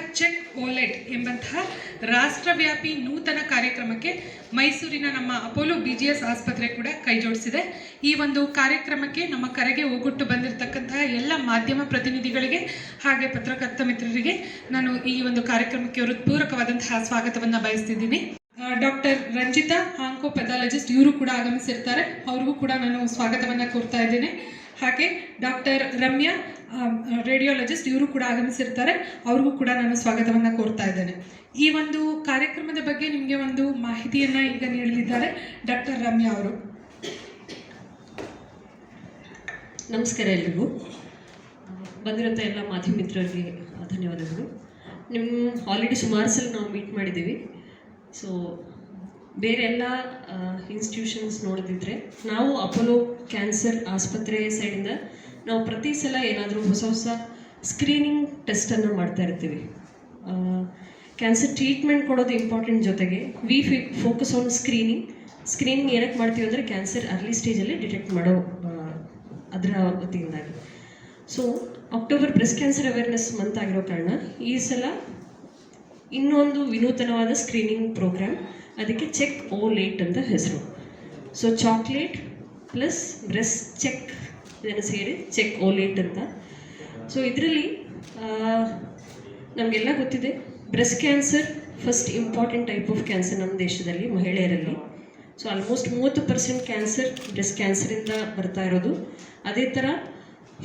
Check ಓಲೆಟ್ ಎಂಬಂತಹ ರಾಷ್ಟ್ರವ್ಯಾಪಿ ನೂತನ ಕಾರ್ಯಕ್ರಮಕ್ಕೆ ಮೈಸೂರಿನ ನಮ್ಮ ಅಪೋಲೋ ಬಿ ಜಿ ಎಸ್ ಆಸ್ಪತ್ರೆ ಕೂಡ ಕೈಜೋಡಿಸಿದೆ. ಈ ಒಂದು ಕಾರ್ಯಕ್ರಮಕ್ಕೆ ನಮ್ಮ ಕರೆಗೆ ಹೋಗುಟ್ಟು ಬಂದಿರತಕ್ಕಂತಹ ಎಲ್ಲ ಮಾಧ್ಯಮ ಪ್ರತಿನಿಧಿಗಳಿಗೆ ಹಾಗೆ ಪತ್ರಕರ್ತ ಮಿತ್ರರಿಗೆ ನಾನು ಈ ಒಂದು ಕಾರ್ಯಕ್ರಮಕ್ಕೆ ಹೃತ್ಪೂರ್ವಕವಾದಂತಹ ಸ್ವಾಗತವನ್ನು ಬಯಸ್ತಿದ್ದೀನಿ. ಡಾಕ್ಟರ್ ರಂಜಿತಾ, ಆಂಕೋ ಪೆಥಾಲಜಿಸ್ಟ್ ಇವರು ಕೂಡ ಆಗಮಿಸಿರ್ತಾರೆ. ಅವ್ರಿಗೂ ಕೂಡ ನಾನು ಸ್ವಾಗತವನ್ನು ಕೋರ್ತಾ ಇದ್ದೇನೆ. ಹಾಗೆ ಡಾಕ್ಟರ್ ರಮ್ಯಾ ರೇಡಿಯೋಲಜಿಸ್ಟ್ ಇವರು ಕೂಡ ಆಗಮಿಸಿರ್ತಾರೆ. ಅವ್ರಿಗೂ ಕೂಡ ನಾನು ಸ್ವಾಗತವನ್ನು ಕೋರ್ತಾ ಇದ್ದೇನೆ. ಈ ಒಂದು ಕಾರ್ಯಕ್ರಮದ ಬಗ್ಗೆ ನಿಮಗೆ ಒಂದು ಮಾಹಿತಿಯನ್ನು ಈಗ ನೀಡಲಿದ್ದಾರೆ ಡಾಕ್ಟರ್ ರಮ್ಯಾ ಅವರು. ನಮಸ್ಕಾರ ಎಲ್ರಿಗೂ. ಬಂದಿರೋಂಥ ಎಲ್ಲ ಮಾಧ್ಯಮ ಮಿತ್ರರಿಗೆ ಧನ್ಯವಾದಗಳು. ನಿಮ್ಮ ಆಲ್ರೆಡಿ ಸುಮಾರು ಸಲ ನಾವು ಮೀಟ್ ಮಾಡಿದ್ದೀವಿ. ಸೊ ಬೇರೆ ಎಲ್ಲ ಇನ್ಸ್ಟಿಟ್ಯೂಷನ್ಸ್ ನೋಡಿದ್ರೆ ನಾವು ಅಪೋಲೋ ಕ್ಯಾನ್ಸರ್ ಆಸ್ಪತ್ರೆ ಸೈಡಿಂದ ನಾವು ಪ್ರತಿ ಸಲ ಏನಾದರೂ ಹೊಸ ಹೊಸ ಸ್ಕ್ರೀನಿಂಗ್ ಟೆಸ್ಟನ್ನು ಮಾಡ್ತಾ ಇರ್ತೀವಿ. ಕ್ಯಾನ್ಸರ್ ಟ್ರೀಟ್ಮೆಂಟ್ ಕೊಡೋದು ಇಂಪಾರ್ಟೆಂಟ್ ಜೊತೆಗೆ ವಿ ಫಿ ಫೋಕಸ್ ಆನ್ ಸ್ಕ್ರೀನಿಂಗ್ ಸ್ಕ್ರೀನಿಂಗ್ ಏನಕ್ಕೆ ಮಾಡ್ತೀವಿ ಅಂದರೆ ಕ್ಯಾನ್ಸರ್ ಅರ್ಲಿ ಸ್ಟೇಜಲ್ಲಿ ಡಿಟೆಕ್ಟ್ ಮಾಡೋ ಅದರ ವತಿಯಿಂದಾಗಿ. So October breast cancer awareness month ಆಗಿರೋ ಕಾರಣ ಈ ಸಲ ಇನ್ನೊಂದು ವಿನೂತನವಾದ ಸ್ಕ್ರೀನಿಂಗ್ ಪ್ರೋಗ್ರಾಮ್ ಅದಕ್ಕೆ ಚೆಕ್ ಓ ಲೇಟ್ ಅಂತ ಹೆಸರು. So chocolate plus breast check ಇದನ್ನು ಸೇರಿ ಚೆಕ್ ಓ ಲೇಟ್ ಅಂತ. ಸೊ ಇದರಲ್ಲಿ ನಮಗೆಲ್ಲ ಗೊತ್ತಿದೆ. Breast cancer first important type of cancer ನಮ್ಮ ದೇಶದಲ್ಲಿ, ಮಹಿಳೆಯರಲ್ಲಿ. ಸೊ ಆಲ್ಮೋಸ್ಟ್ ಮೂವತ್ತು ಪರ್ಸೆಂಟ್ ಕ್ಯಾನ್ಸರ್ ಬ್ರೆಸ್ಟ್ ಕ್ಯಾನ್ಸರಿಂದ ಬರ್ತಾ ಇರೋದು. ಅದೇ ಥರ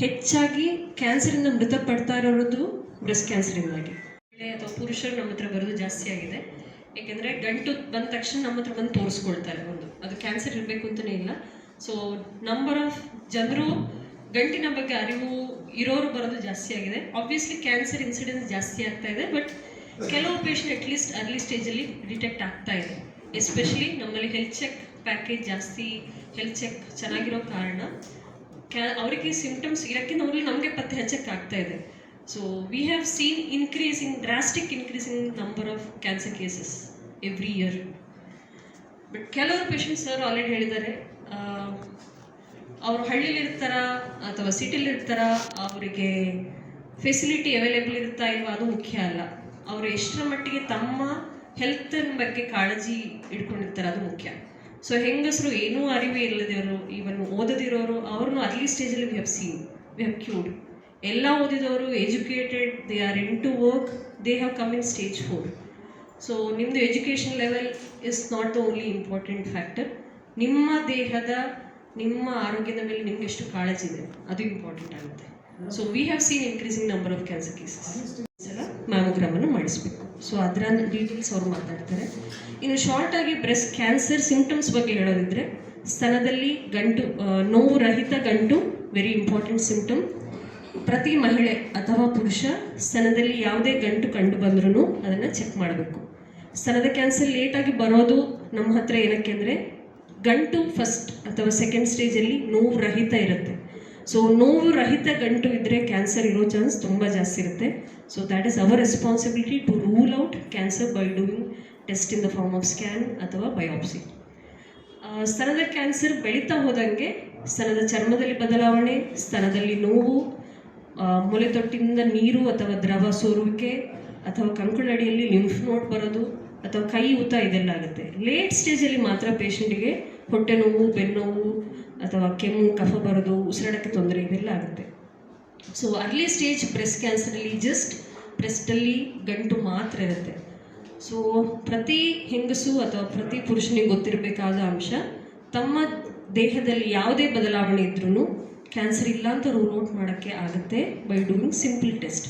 ಹೆಚ್ಚಾಗಿ ಕ್ಯಾನ್ಸರಿಂದ ಮೃತಪಡ್ತಾ ಇರೋದು ಬ್ರೆಸ್ಟ್ ಕ್ಯಾನ್ಸರಿಂದಾಗಿ ಮಹಿಳೆ ಅಥವಾ ಪುರುಷರು ನಮ್ಮ ಹತ್ರ ಬರೋದು ಜಾಸ್ತಿ ಆಗಿದೆ. ಏಕೆಂದರೆ ಗಂಟು ಬಂದ ತಕ್ಷಣ ನಮ್ಮ ಹತ್ರ ಬಂದು ತೋರಿಸ್ಕೊಳ್ತಾರೆ ಒಂದು. ಅದು ಕ್ಯಾನ್ಸರ್ ಇರಬೇಕು ಅಂತಲೇ ಇಲ್ಲ. ಸೊ ನಂಬರ್ ಆಫ್ ಜನರು ಗಂಟಿನ ಬಗ್ಗೆ ಅರಿವು ಇರೋರು ಬರೋದು ಜಾಸ್ತಿ ಆಗಿದೆ. ಆಬ್ವಿಯಸ್ಲಿ ಕ್ಯಾನ್ಸರ್ ಇನ್ಸಿಡೆನ್ಸ್ ಜಾಸ್ತಿ ಆಗ್ತಾ ಇದೆ ಬಟ್ ಕೆಲವು ಪೇಷಂಟ್ ಅಟ್ಲೀಸ್ಟ್ ಅರ್ಲಿ ಸ್ಟೇಜಲ್ಲಿ ಡಿಟೆಕ್ಟ್ ಆಗ್ತಾ ಇದೆ. ಎಸ್ಪೆಷಲಿ ನಮ್ಮಲ್ಲಿ ಹೆಲ್ತ್ ಚೆಕ್ ಪ್ಯಾಕೇಜ್ ಜಾಸ್ತಿ ಹೆಲ್ತ್ ಚೆಕ್ ಚೆನ್ನಾಗಿರೋ ಕಾರಣ, ಕ್ಯಾ ಅವರಿಗೆ ಸಿಂಪ್ಟಮ್ಸ್ ಇರೋಕ್ಕಿಂತ ಅವ್ರಿಗೆ ನಮಗೆ ಪತ್ತೆ ಹಚ್ಚಕ್ಕೆ ಆಗ್ತಾ ಇದೆ. So we have seen increasing drastic increasing number of cancer cases every year but ಕೆಲವರು ಪೇಷಂಟ್ಸ್ ಸರ್ ಆಲ್ರೆಡಿ ಹೇಳಿದ್ದಾರೆ ಅವರು ಹಳ್ಳಿಲಿರ್ತಾರ ಅಥವಾ ಸಿಟಿಲಿ ಇರ್ತಾರ ಅವರಿಗೆ ಫೆಸಿಲಿಟಿ ಅವೈಲೇಬಲ್ ಇರುತ್ತಾ ಇಲ್ವಾ ಅದು ಮುಖ್ಯ ಅಲ್ಲ. ಅವರು ಎಷ್ಟರ ಮಟ್ಟಿಗೆ ತಮ್ಮ ಹೆಲ್ತನ ಬಗ್ಗೆ ಕಾಳಜಿ ಇಟ್ಕೊಂಡಿರ್ತಾರೆ ಅದು ಮುಖ್ಯ. ಸೊ ಹೆಂಗಸರು ಏನೂ ಅರಿವೇ ಇಲ್ಲದವರು ಈವನ್ ಓದದಿರೋರು, ಅವ್ರನ್ನೂ ಅರ್ಲಿ ಸ್ಟೇಜಲ್ಲಿ we have seen we have cured ಎಲ್ಲ ಓದಿದವರು educated, they are into work, they have come in stage four. So ನಿಮ್ಮದು education level is not the only important factor. ನಿಮ್ಮ ದೇಹದ, ನಿಮ್ಮ ಆರೋಗ್ಯದ ಮೇಲೆ ನಿಮ್ಗೆ ಎಷ್ಟು ಕಾಳಜಿ ಇದೆ, ಅದು ಇಂಪಾರ್ಟೆಂಟ್ ಆಗುತ್ತೆ. So we have seen increasing number of cancer cases ಸಲ ಮ್ಯಾಮೋಗ್ರಾಮನ್ನು ಮಾಡಿಸ್ಬೇಕು. ಸೊ ಅದರ ಡೀಟೇಲ್ಸ್ ಅವ್ರು ಮಾತಾಡ್ತಾರೆ. ಇನ್ನು ಶಾರ್ಟ್ ಆಗಿ ಬ್ರೆಸ್ಟ್ ಕ್ಯಾನ್ಸರ್ ಸಿಂಪ್ಟಮ್ಸ್ ಬಗ್ಗೆ ಹೇಳೋದಿದ್ರೆ, ಸ್ತನದಲ್ಲಿ ಗಂಟು ನೋವು ರಹಿತ ಗಂಟು ವೆರಿ ಇಂಪಾರ್ಟೆಂಟ್ ಸಿಂಪ್ಟಮ್ ಪ್ರತಿ ಮಹಿಳೆ ಅಥವಾ ಪುರುಷ ಸ್ತನದಲ್ಲಿ ಯಾವುದೇ ಗಂಟು ಕಂಡು ಬಂದ್ರೂ ಅದನ್ನು ಚೆಕ್ ಮಾಡಬೇಕು. ಸ್ತನದ ಕ್ಯಾನ್ಸರ್ ಲೇಟಾಗಿ ಬರೋದು ನಮ್ಮ ಹತ್ರ ಏನಕ್ಕೆ ಅಂದರೆ ಗಂಟು ಫಸ್ಟ್ ಅಥವಾ ಸೆಕೆಂಡ್ ಸ್ಟೇಜಲ್ಲಿ ನೋವು ರಹಿತ ಇರುತ್ತೆ. ಸೊ ನೋವು ರಹಿತ ಗಂಟು ಇದ್ದರೆ ಕ್ಯಾನ್ಸರ್ ಇರೋ ಚಾನ್ಸ್ ತುಂಬ ಜಾಸ್ತಿ ಇರುತ್ತೆ. So that is our responsibility to rule out cancer by doing test in the form of scan ಅಥವಾ ಬಯೋಪ್ಸಿ ಸ್ತನದ ಕ್ಯಾನ್ಸರ್ ಬೆಳೀತಾ ಹೋದಂಗೆ ಸ್ತನದ ಚರ್ಮದಲ್ಲಿ ಬದಲಾವಣೆ, ಸ್ತನದಲ್ಲಿ ನೋವು ಆ, ಮೊಲೆತೊಟ್ಟಿನಿಂದ ನೀರು ಅಥವಾ ದ್ರವ ಸೋರುವಿಕೆ ಅಥವಾ ಕಂಕುಳಡಿಯಲ್ಲಿ ಲಿಂಫ್ ನೋಟ್ ಬರೋದು ಅಥವಾ ಕೈ ಊತ ಇದೆಲ್ಲ ಆಗುತ್ತೆ ಲೇಟ್ ಸ್ಟೇಜಲ್ಲಿ ಮಾತ್ರ ಪೇಷಂಟಿಗೆ ಹೊಟ್ಟೆ ನೋವು ಬೆನ್ನೋವು ಅಥವಾ ಕೆಮ್ಮು ಕಫ ಬರೋದು ಉಸಿರಾಡಕ್ಕೆ ತೊಂದರೆ ಇದೆಲ್ಲ ಆಗುತ್ತೆ ಸೊ ಅರ್ಲಿ ಸ್ಟೇಜ್ ಬ್ರೆಸ್ಟ್ ಕ್ಯಾನ್ಸರಲ್ಲಿ ಜಸ್ಟ್ ಬ್ರೆಸ್ಟಲ್ಲಿ ಗಂಟು ಮಾತ್ರ ಇರುತ್ತೆ. ಸೊ ಪ್ರತಿ ಹೆಂಗಸು ಅಥವಾ ಪ್ರತಿ ಪುರುಷನಿಗೆ ಗೊತ್ತಿರಬೇಕಾದ ಅಂಶ ತಮ್ಮ ದೇಹದಲ್ಲಿ ಯಾವುದೇ ಬದಲಾವಣೆ ಇದ್ರೂ ಕ್ಯಾನ್ಸರ್ ಇಲ್ಲ ಅಂತ ರೂಲ್ ಔಟ್ ಮಾಡೋಕ್ಕೆ ಆಗುತ್ತೆ by doing simple test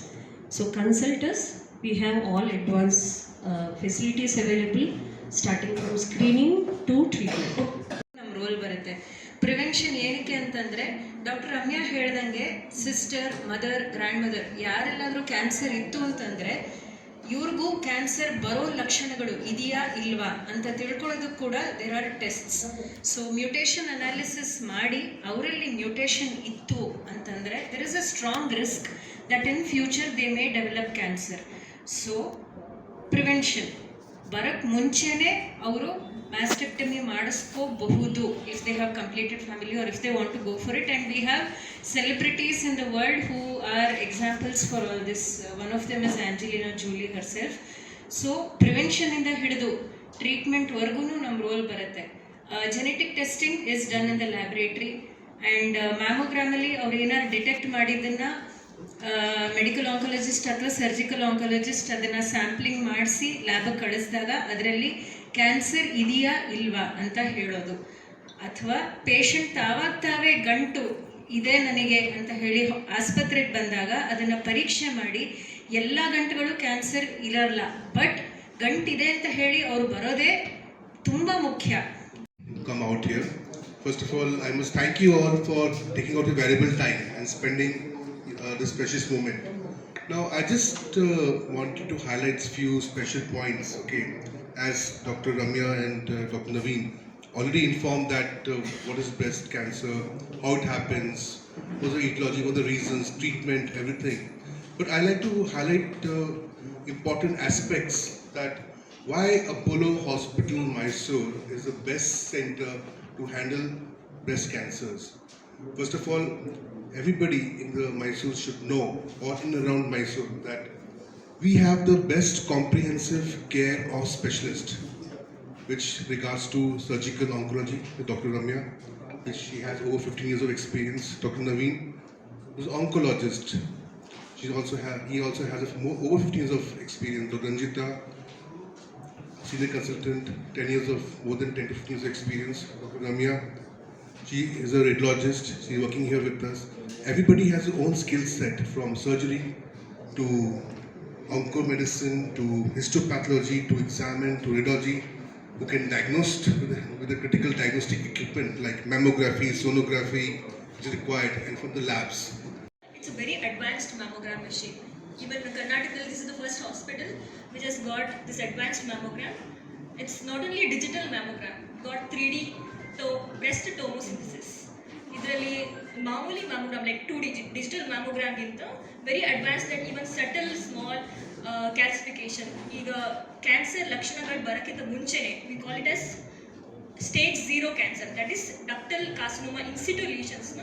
so consultants we have all advance facilities available starting from screening to treatment ನಮ್ಮ ರೋಲ್ ಬರುತ್ತೆ. ಪ್ರಿವೆನ್ಷನ್ ಏನಕ್ಕೆ ಅಂತಂದರೆ ಡಾಕ್ಟರ್ ರಮ್ಯಾ ಹೇಳ್ದಂಗೆ ಸಿಸ್ಟರ್ ಮದರ್ ಗ್ರ್ಯಾಂಡ್ ಮದರ್ ಯಾರೆಲ್ಲಾದರೂ ಕ್ಯಾನ್ಸರ್ ಇತ್ತು ಅಂತಂದರೆ ಇವ್ರಿಗೂ ಕ್ಯಾನ್ಸರ್ ಬರೋ ಲಕ್ಷಣಗಳು ಇದೆಯಾ ಇಲ್ವಾ ಅಂತ ತಿಳ್ಕೊಳ್ಳೋದಕ್ಕೆ ಕೂಡ there are tests so mutation analysis ಮಾಡಿ ಅವರಲ್ಲಿ ಮ್ಯೂಟೇಷನ್ ಇತ್ತು ಅಂತಂದರೆ there is a strong risk that in future they may develop cancer so prevention ಬರಕ್ ಮುಂಚೆನೆ ಅವರು mastectomy ಮಾಡಿಸ್ಕೋಬಹುದು. If they have completed family or if they want to go for it and we have celebrities in the world who are examples for all this one of them is Angelina Jolie herself so ಪ್ರಿವೆನ್ಷನಿಂದ ಹಿಡಿದು ಟ್ರೀಟ್ಮೆಂಟ್ವರೆಗೂ ನಮ್ಮ role ಬರುತ್ತೆ. Genetic testing is done in the laboratory and ಮ್ಯಾಮೋಗ್ರಾಮಲ್ಲಿ ಅವ್ರು ಏನಾದ್ರು detect ಮಾಡಿದ್ದನ್ನು medical oncologist ಅಥವಾ surgical oncologist ಅದನ್ನು sampling ಮಾಡಿಸಿ ಲ್ಯಾಬಿಗೆ ಕಳಿಸಿದಾಗ ಅದರಲ್ಲಿ ಕ್ಯಾನ್ಸರ್ ಇದೆಯಾ ಇಲ್ವಾ ಅಂತ ಹೇಳೋದು ಅಥವಾ ಪೇಷಂಟ್ ತಾವಾಗ ತಾವೇ ಗಂಟು ಇದೆ ನನಗೆ ಅಂತ ಹೇಳಿ ಆಸ್ಪತ್ರೆಗೆ ಬಂದಾಗ ಅದನ್ನು ಪರೀಕ್ಷೆ ಮಾಡಿ ಎಲ್ಲ ಗಂಟುಗಳು ಕ್ಯಾನ್ಸರ್ ಇರಲ್ಲ ಬಟ್ ಗಂಟಿದೆ ಅಂತ ಹೇಳಿ ಅವ್ರು ಬರೋದೇ ತುಂಬ ಮುಖ್ಯ come out here. First of all, I must your valuable time and spending uh, this precious moment. Now, I just uh, wanted to highlight a few special points. Okay, as Dr. Ramya and uh, Dr. Naveen already informed that uh, what is breast cancer, how it happens, what's the etiology, what are the reasons, treatment, everything. But I like to highlight uh, important aspects that why Apollo Hospital Mysore is the best center to handle breast cancers. First of all, everybody in the Mysore should know, or in around Mysore, that we have the best comprehensive care of specialists, which regards to surgical oncology Dr. Ramya, which she has over 15 years of experience. Dr. Naveen, who's oncologist, she also have, he also has more, over 15 years of experience. Dr. Ranjita, senior consultant, 10 years of more than 10 to 15 years of experience. Dr. Ramya, she is a radiologist. She's working here with us. Everybody has their own skill set from surgery to oncomedicine to histopathology to examine to radiology who can diagnose with the, critical diagnostic equipment like mammography, sonography, which is required, and from the labs. It's a very advanced mammogram machine. Even in Karnataka, this is the first hospital which has got this advanced mammogram. It's not only a digital mammogram, got 3D to- breast tomosynthesis. ಇದರಲ್ಲಿ ಮಾಮೂಲಿ mammogram like two D digital ಮ್ಯಾಮೋಗ್ರಾಮ್ಗಿಂತ very advance that even subtle small calcification ಈಗ cancer ಲಕ್ಷಣಗಳು ಬರೋಕ್ಕಿಂತ ಮುಂಚೆನೆ we call it as stage zero cancer that is ductal carcinoma in situ ಲೀಷನ್ಸ್ನ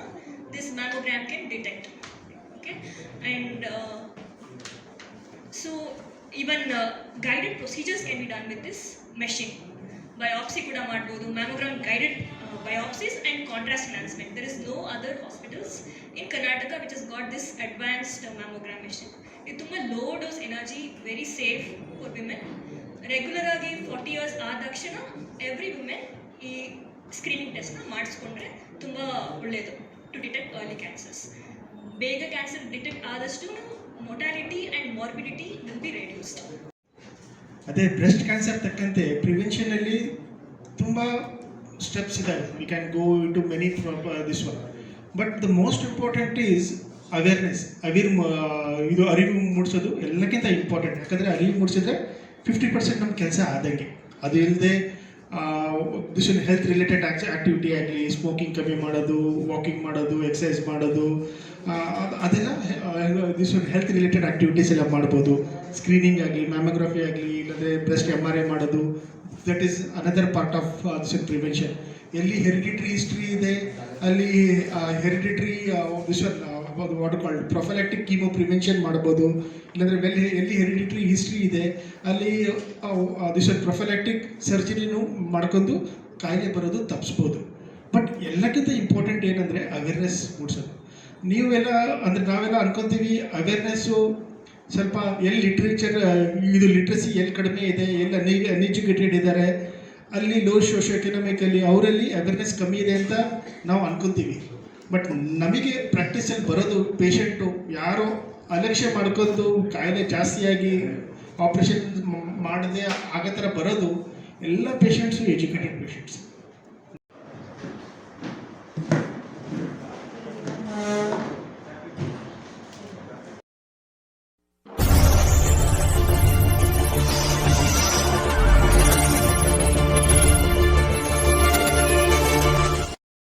this mammogram can detect okay and so even guided procedures can be done with this machine biopsy ಕೂಡ ಮಾಡ್ಬೋದು mammogram guided biopsies and contrast enhancement there is no other hospitals in karnataka which has got this advanced mammogram machine ಇದು ತುಂಬ low dose energy very safe for women regular ಆಗಿ forty years ಆದ ತಕ್ಷಣ every women ಈ screening ಟೆಸ್ಟ್ನ ಮಾಡಿಸ್ಕೊಂಡ್ರೆ ತುಂಬ ಒಳ್ಳೆಯದು ಟು ಡಿಟೆಕ್ಟ್ ಅರ್ಲಿ ಕ್ಯಾನ್ಸರ್ಸ್ ಬೇಗ ಕ್ಯಾನ್ಸರ್ ಡಿಟೆಕ್ಟ್ ಆದಷ್ಟು mortality and morbidity will be reduced ಅದೇ ಬ್ರೆಸ್ಟ್ ಕ್ಯಾನ್ಸರ್ ತಕ್ಕಂತೆ ಪ್ರಿವೆನ್ಷನಲ್ಲಿ ತುಂಬ steps we we can go many from many this one. But the most important is awareness ಅವಿರ್ ಇದು ಅರಿವು ಮೂಡಿಸೋದು ಎಲ್ಲಕ್ಕಿಂತ ಇಂಪಾರ್ಟೆಂಟ್ ಯಾಕಂದರೆ ಅರಿವು ಮೂಡಿಸಿದ್ರೆ ಫಿಫ್ಟಿ ಪರ್ಸೆಂಟ್ ನಮ್ಮ ಕೆಲಸ ಆದಂಗೆ. ಅದು ಇಲ್ಲದೆ ದಿಸ್ ಹೆಲ್ತ್ ರಿಲೇಟೆಡ್ ಆ್ಯಕ್ಟಿವಿಟಿ ಆಗಲಿ ಸ್ಮೋಕಿಂಗ್ ಕಮ್ಮಿ ಮಾಡೋದು ವಾಕಿಂಗ್ ಮಾಡೋದು ಎಕ್ಸಸೈಸ್ ಮಾಡೋದು ಅದೆಲ್ಲ ದಿಸ್ ಹೆಲ್ತ್ ರಿಲೇಟೆಡ್ ಆ್ಯಕ್ಟಿವಿಟೀಸ್ ಎಲ್ಲ ಮಾಡ್ಬೋದು. ಸ್ಕ್ರೀನಿಂಗ್ ಆಗಲಿ ಮ್ಯಾಮೋಗ್ರಫಿ ಆಗಲಿ, ಇಲ್ಲಂದರೆ ಬ್ರೆಸ್ಟ್ ಎಂ ಆರ್ ಐ ಮಾಡೋದು that is another part of this prevention ಎಲ್ಲಿ ಹೆರಿಡಿಟ್ರಿ ಹಿಸ್ಟ್ರಿ ಇದೆ, ಅಲ್ಲಿ hereditary this what called prophylactic chemo prevention ಮಾಡ್ಬೋದು. ಇಲ್ಲಾಂದರೆ ವೆಲ್ ಎಲ್ಲಿ ಹೆರಿಡಿಟ್ರಿ ಹಿಸ್ಟ್ರಿ ಇದೆ, ಅಲ್ಲಿ ದಿಸ್ ಪ್ರೊಫೆಲೆಕ್ಟಿಕ್ ಸರ್ಜರಿನೂ ಮಾಡ್ಕೊಂಡು ಕಾಯಿಲೆ ಬರೋದು ತಪ್ಪಿಸ್ಬೋದು ಬಟ್ ಎಲ್ಲಕ್ಕಿಂತ ಇಂಪಾರ್ಟೆಂಟ್ ಏನಂದರೆ ಅವೇರ್ನೆಸ್ ಮೂಡಿಸೋದು. ನೀವೆಲ್ಲ, ಅಂದರೆ ನಾವೆಲ್ಲ ಅನ್ಕೊತೀವಿ ಅವೇರ್ನೆಸ್ಸು ಸ್ವಲ್ಪ ಎಲ್ಲಿ ಲಿಟ್ರೇಚರ್ ಇದು ಲಿಟ್ರಸಿ ಎಲ್ಲಿ ಕಡಿಮೆ ಇದೆ, ಎಲ್ಲ ಅನ್ಎ ಅನ್ಎಜುಕೇಟೆಡ್ ಇದ್ದಾರೆ ಅಲ್ಲಿ ಲೋ ಸೋಷಿಯೋ ಎಕನಾಮಿಕಲ್ಲಿ ಅವರಲ್ಲಿ ಅವೇರ್ನೆಸ್ ಕಮ್ಮಿ ಇದೆ ಅಂತ ನಾವು ಅನ್ಕೊತೀವಿ. ಬಟ್ ನಮಗೆ ಪ್ರಾಕ್ಟೀಸಲ್ಲಿ ಬರೋದು ಪೇಷಂಟು ಯಾರೋ ಅಲಕ್ಷ್ಯ ಮಾಡ್ಕೊಂಡು ಕಾಯಿಲೆ ಜಾಸ್ತಿಯಾಗಿ ಆಪ್ರೇಷನ್ ಮಾಡದೆ ಆಗೋ ಥರ ಬರೋದು ಎಲ್ಲ ಪೇಷಂಟ್ಸು ಎಜುಕೇಟೆಡ್ ಪೇಷಂಟ್ಸ್